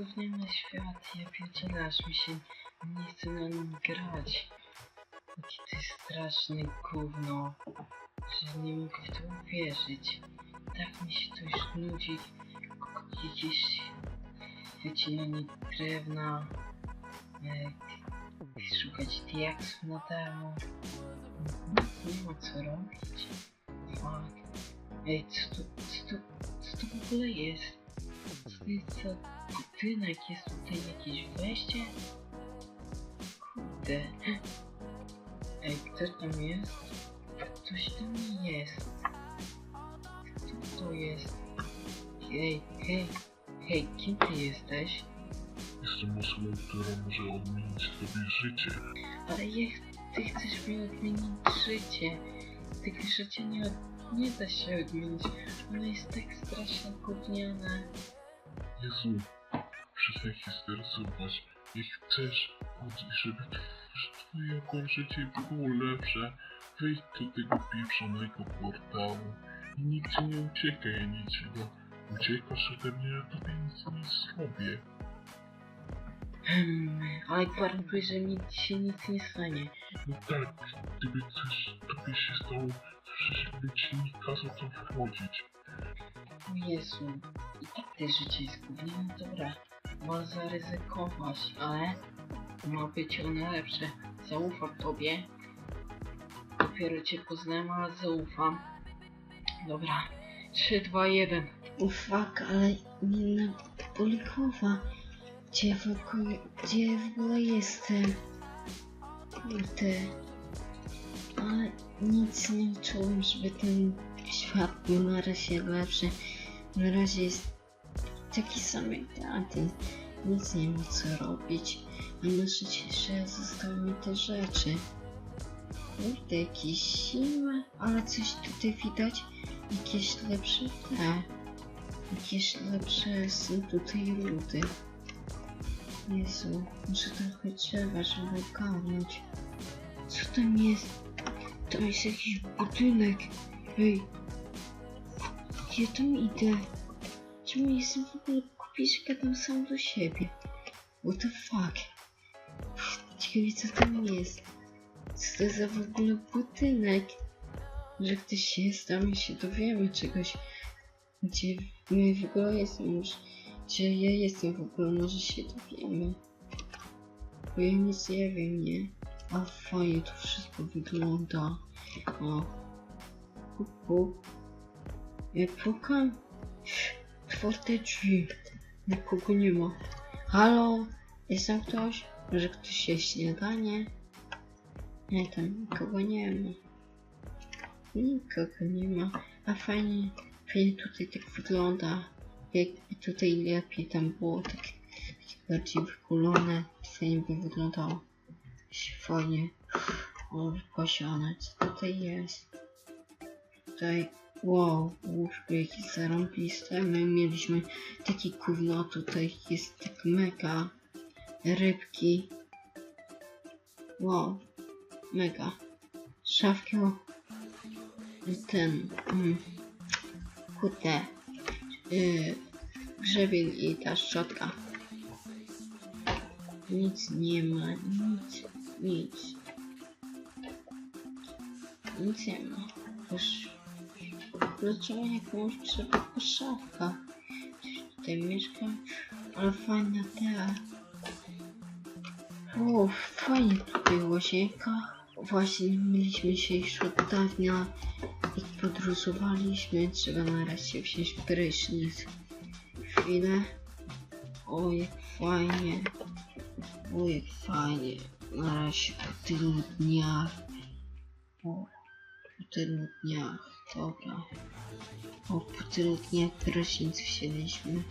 gówniany świat? Ja pierdzielę, aż mi się nie chce na nim grać. Jakie to jest straszne gówno, że nie mogę w to uwierzyć. Tak mi się to już nudzi. Gdzieś wycinanie drewna, e, szukać diaksów na darmo. Nie ma co robić. Fuck. Ej, co to, co to, co to w ogóle jest? Co to jest za budynek? Jest tutaj jakieś wejście? Kurde. Ej, kto tam jest? Ktoś tam jest. Kto to jest? Hej, hej, hej, kim ty jesteś? Osobą, która może odmienić tobie życie. Ale jak ty chcesz mi odmienić życie? Tego życia nie, nie da się odmienić. Ono jest tak strasznie gówniane. Jezu, przestań się stresować. Jak chcesz, żeby tw- twoje życie było lepsze, wejdź do tego pieprzonego portału i nigdzie nie uciekaj niczego. Uciekasz ode mnie, ja tobie nic nie zrobię. Hmm, ale gwarantuję, że mi się nic nie stanie. No tak, gdyby coś tobie się stało, przecież by ci nie kazał tam wchodzić. O Jezu, i tak te życie jest gówniane, dobra. Ma zaryzykować, ale ma być ono lepsze. Zaufam tobie. Dopiero cię poznałem, ale zaufam. Dobra. 3, 2, 1. O fuck, ale mina Polikowa. Gdzie w ogóle, gdzie w ogóle jestem? Kurde. Ale nic nie czułem, żeby ten świat był na razie lepszy. Na razie jest taki sam jak tamten. Nic nie ma co robić. A na że zostały mi te rzeczy. Kurde, jakieś siły, ale coś tutaj widać. Jakieś lepsze te. Jakieś lepsze są tutaj ludy. Jezu, muszę trochę drzewa, żeby ogarnąć. Co tam jest? Tam jest jakiś budynek. Hej. Gdzie tam idę? Czemu jestem w ogóle kupisz gadam sam do siebie? What the fuck? Ciekawe co tam jest. Co to za w ogóle budynek? Że ktoś jest tam i się dowiemy czegoś. Gdzie my w ogóle jesteśmy już. Gdzie ja jestem w ogóle, może się dowiemy. Bo ja nic nie wiem, nie? A fajnie to wszystko wygląda. O. Pup. Ja pukam. Otwarte drzwi. Nikogo nie ma. Halo? Jestem ktoś? Może ktoś je śniadanie? Nie, tam nikogo nie ma. Nikogo nie ma. A fajnie, fajnie tutaj tak wygląda. Jakby tutaj lepiej tam było, tak, tak bardziej wykulone. Fajnie by wyglądało. Fajnie. Posiane. Co tutaj jest? Tutaj, wow, łóżko jakieś zarąbiste. My mieliśmy taki gówno, tutaj jest tak mega. Rybki. Wow, mega. Szafki, ten, mm, kurde, yy, grzebień i ta szczotka. Nic nie ma, nic, nic. Nic nie ma. Już, dlaczego jakąś szafkach? Ktoś tutaj mieszka, ale fajna ta. O, fajnie tutaj łazienka. Właśnie mieliśmy się już od dawna, podróżowaliśmy. Trzeba na razie wziąć prysznic. Chwilę. O, jak fajnie. O, jak fajnie. Na razie po tylu dniach. O, po tylu dniach. Dobra. O, po tylu dniach prysznic wzięliśmy.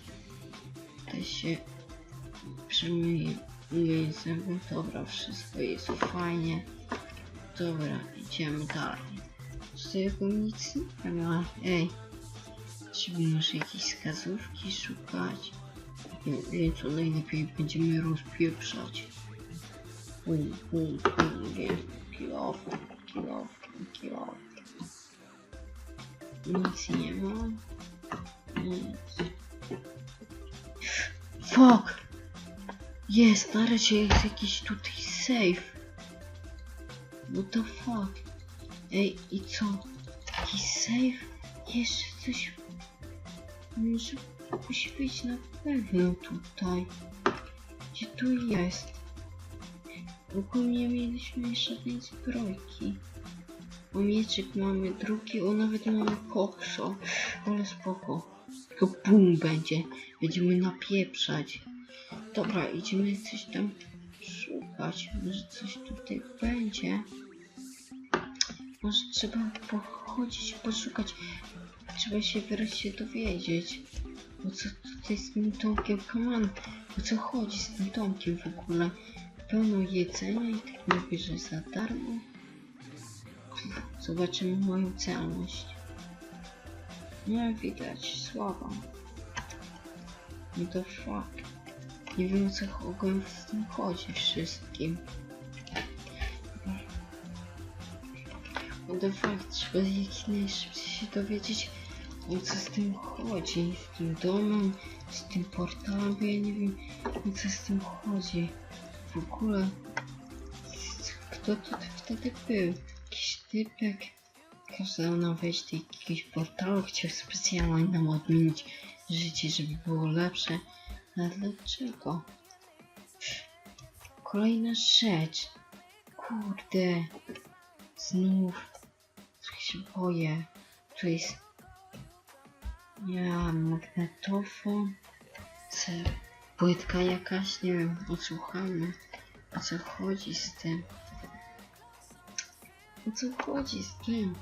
To się przemyje. Nie zęby. Dobra, wszystko jest fajnie. Dobra, idziemy dalej. Tego nic ma. Ej, czy może jakieś wskazówki szukać? Wiem, co najlepiej będziemy rozpieprzać. Off, kill off. Nic nie ma. Nic. Fuck! Jest, na razie jest jakiś tutaj safe. What the fuck? Ej, i co? Taki safe? Jeszcze coś... Musi być na pewno tutaj. Gdzie to jest? Ogólnie mieliśmy jeszcze tej zbrojki. O mieczyk mamy drugi, o nawet mamy kokso. Ale spoko. Tylko bum będzie. Będziemy napieprzać. Dobra, idziemy coś tam szukać. Może coś tutaj będzie. Może trzeba pochodzić, poszukać. Trzeba się wreszcie dowiedzieć. O co tutaj z tym Tomkiem Kaman? O co chodzi z tym Tomkiem w ogóle? Pełno jedzenia i tak mówię, że za darmo. Zobaczymy moją celność. Nie widać, słaba. No to fuck. Nie wiem o co ogółem w tym chodzi wszystkim. To fakt, trzeba jak najszybciej się dowiedzieć o co z tym chodzi. Z tym domem, z tym portalem, bo ja nie wiem o co z tym chodzi. W ogóle kto to wtedy był? Jakiś typek kazał nam wejść do jakiegoś portalu, chciał specjalnie nam odmienić życie, żeby było lepsze. Ale dlaczego? Kolejna rzecz. Kurde. Znów. Się boję. Tu jest... Ja, magnetofon. Co? Płytka jakaś, nie wiem, odsłuchamy. O co chodzi z tym? O co chodzi z tym?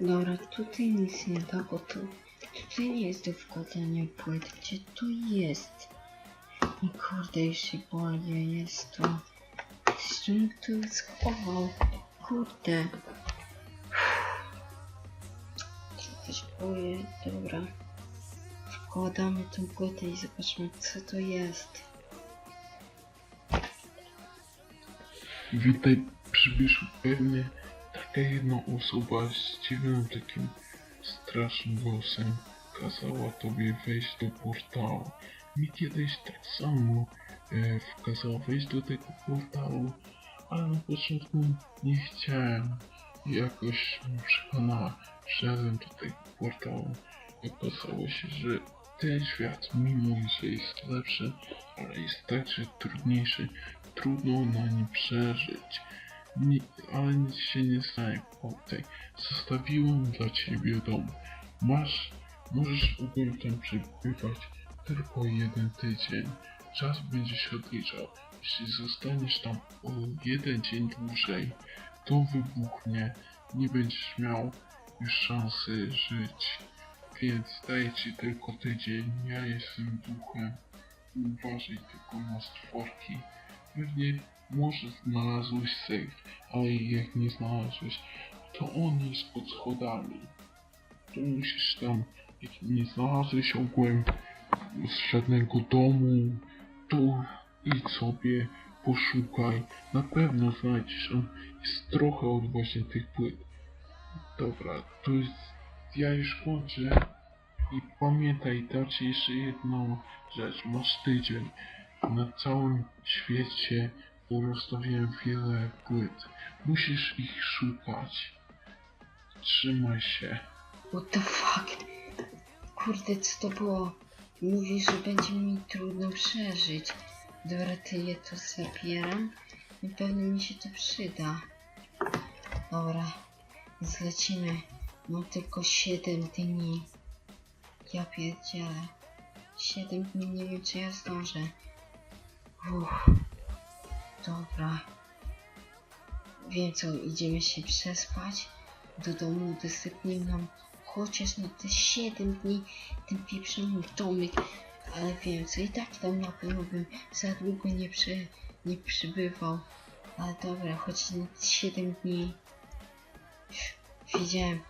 Dobra, tutaj nic nie da, bo tu Tutaj nie jest do wkładania płyt. Gdzie to jest? I kurde, już się boję. Jest to. Czym tu schował? Kurde. Boję. Dobra. Wkładamy tą płytę i zobaczmy co to jest. Witaj, przybyszu. Pewnie taka jedna osoba z dziwnym takim strasznym głosem kazała tobie wejść do portalu. Mi kiedyś tak samo e, kazała wejść do tego portalu, ale na początku nie chciałem. Jakoś przekonała, wszedłem do tego portalu. Okazało się, że ten świat, mimo że jest lepszy, ale jest także trudniejszy, trudno na nim przeżyć. Nie, ale nic się nie stanie, tutaj. Zostawiłem dla ciebie dom. Masz, możesz ogólnie tam przebywać tylko jeden tydzień. Czas będzie się odliczał. Jeśli zostaniesz tam o jeden dzień dłużej, to wybuchnie. Nie będziesz miał już szansy żyć. Więc daję ci tylko tydzień. Ja jestem duchem. Uważaj tylko na stworki. Pewnie może znalazłeś safe, ale jak nie znalazłeś, to on jest pod schodami. To musisz tam, jak nie znalazłeś ogółem z żadnego domu, to idź sobie, poszukaj. Na pewno znajdziesz, on jest trochę od właśnie tych płyt. Dobra, to jest, ja już kończę. I pamiętaj, dać jeszcze jedną rzecz. Masz tydzień. Na całym świecie rozstawiłem wiele płyt. Musisz ich szukać. Trzymaj się. What the fuck? Kurde, co to było? Mówi, że będzie mi trudno przeżyć. Tyle to zabieram. Na pewno mi się to przyda. Dobra, więc lecimy. Mam tylko 7 dni. Ja pierdzielę. 7 dni, nie wiem czy ja zdążę. Uff. Dobra. Wiem co, idziemy się przespać. Do domu udostępnił nam chociaż na te 7 dni ten pieprzony domek. Ale wiem co, i tak tam na pewno bym za długo nie, przy, nie przybywał. Ale dobra, choć na te 7 dni. Wiedziałem,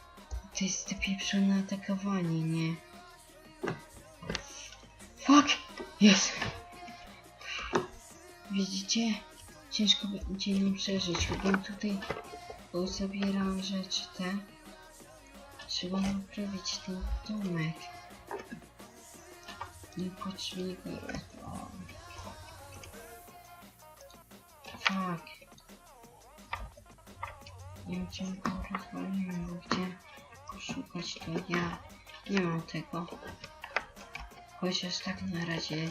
to jest te pieprzone atakowanie, nie? Fuck! Jest! Widzicie? Ciężko będzie nam przeżyć. Chyba tutaj zabieram rzeczy te. Trzeba naprawić ten domek. Niepotrzebnie go rozwalałem. Fuck. Nie wiem czemu go rozwaliłem, bo chciałem poszukać to ja. Nie mam tego. Chociaż tak na razie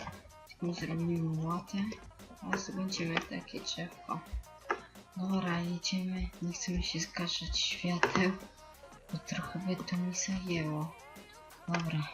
tylko zrobimy łatę, a zdobędziemy takie drzewko. Dobra, jedziemy. Nie chcemy się zgaszać świateł, bo trochę by to mi zajęło. Dobra,